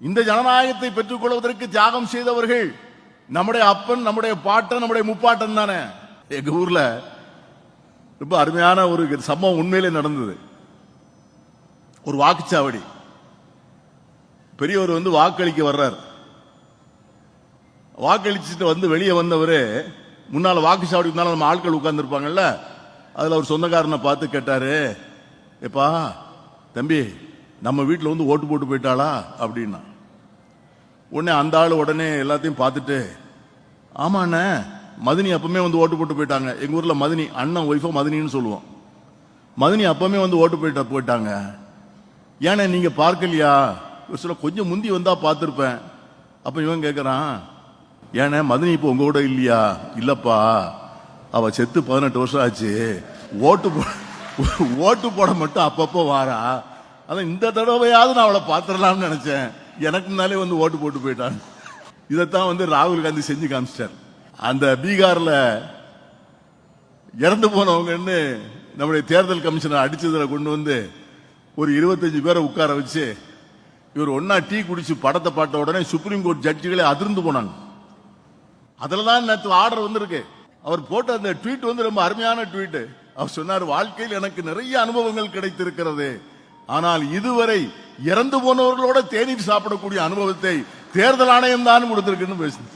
இந்த ஜனநாயகத்தை பெற்றுக் கொள்வதற்கு தியாகம் செய்தவர்கள் நம்முடைய அப்பன் நம்முடைய பாட்டன் நம்முடைய முப்பாட்டன் தானே. எங்க ஊர்ல ரொம்ப அருமையான ஒரு சம்பவம் உண்மையிலே நடந்தது. ஒரு வாக்குச்சாவடி. பெரியவர் வந்து வாக்களிக்க வர்றார். வாக்களிச்சுட்டு வந்து வெளியே வந்தவரு முன்னால வாக்குச்சாவடி முன்னால நம்ம ஆட்கள் உட்கார்ந்துருப்பாங்கல்ல அதுல அவர் சொந்தக்காரனை பார்த்து கேட்டாரு எப்பா தம்பி நம்ம வீட்டில் வந்து ஓட்டு போட்டு போயிட்டாளா? அப்படின்னா. உடனே அந்த ஆள் உடனே எல்லாத்தையும் பார்த்துட்டு ஆமாண்ணே மதினி அப்பவுமே வந்து ஓட்டு போட்டு போயிட்டாங்க. எங்கள் ஊரில் மதினி அண்ணன் ஒய்ஃபோ மதினின்னு சொல்லுவோம். மதினி அப்பவுமே வந்து ஓட்டு போயிட்டா போயிட்டாங்க. ஏன்னா நீங்கள் பார்க்கலையா? ஒரு சொல்ல கொஞ்சம் முந்தி வந்தால் பார்த்துருப்பேன். அப்போ இவன் கேட்குறான் ஏன்னா மதினி இப்போ உங்கள் கூட இல்லையா? இல்லைப்பா. அவள் செத்து பதினெட்டு வருஷம் ஆச்சு. ஓட்டு போ ஓட்டு போட மட்டும் அப்பப்போ வாரா. அதான் இந்த தடவையாவது நான் அவளை பார்த்துடலாம்னு நினைச்சேன். எனக்கு முன்னாலே வந்து ஓட்டு போட்டு போயிட்டான். இதைத்தான் வந்து ராகுல் காந்தி செஞ்சு காமிச்சிட்டார். அந்த பீகார்ல இறந்து போனவங்கன்னு நம்முடைய தேர்தல் கமிஷனர் அடித்ததில் கொண்டு வந்து ஒரு இருபத்தஞ்சு பேரை உட்கார வச்சு இவர் ஒன்னா டீ குடிச்சு படத்தை பார்த்த உடனே சுப்ரீம் கோர்ட் ஜட்ஜிகளே அதிர்ந்து போனாங்க. அதில் தான் நேற்று ஆர்டர் வந்திருக்கு. அவர் போட்ட அந்த ட்வீட் வந்து ரொம்ப அருமையான ட்வீட் அவர் சொன்னார் வாழ்க்கையில் எனக்கு நிறைய அனுபவங்கள் கிடைத்திருக்கிறது. ஆனால் இதுவரை இறந்து போனவர்களோட தேநீர் சாப்பிடக்கூடிய அனுபவத்தை தேர்தல் ஆணையம் தான் கொடுத்திருக்குன்னு பேசுது.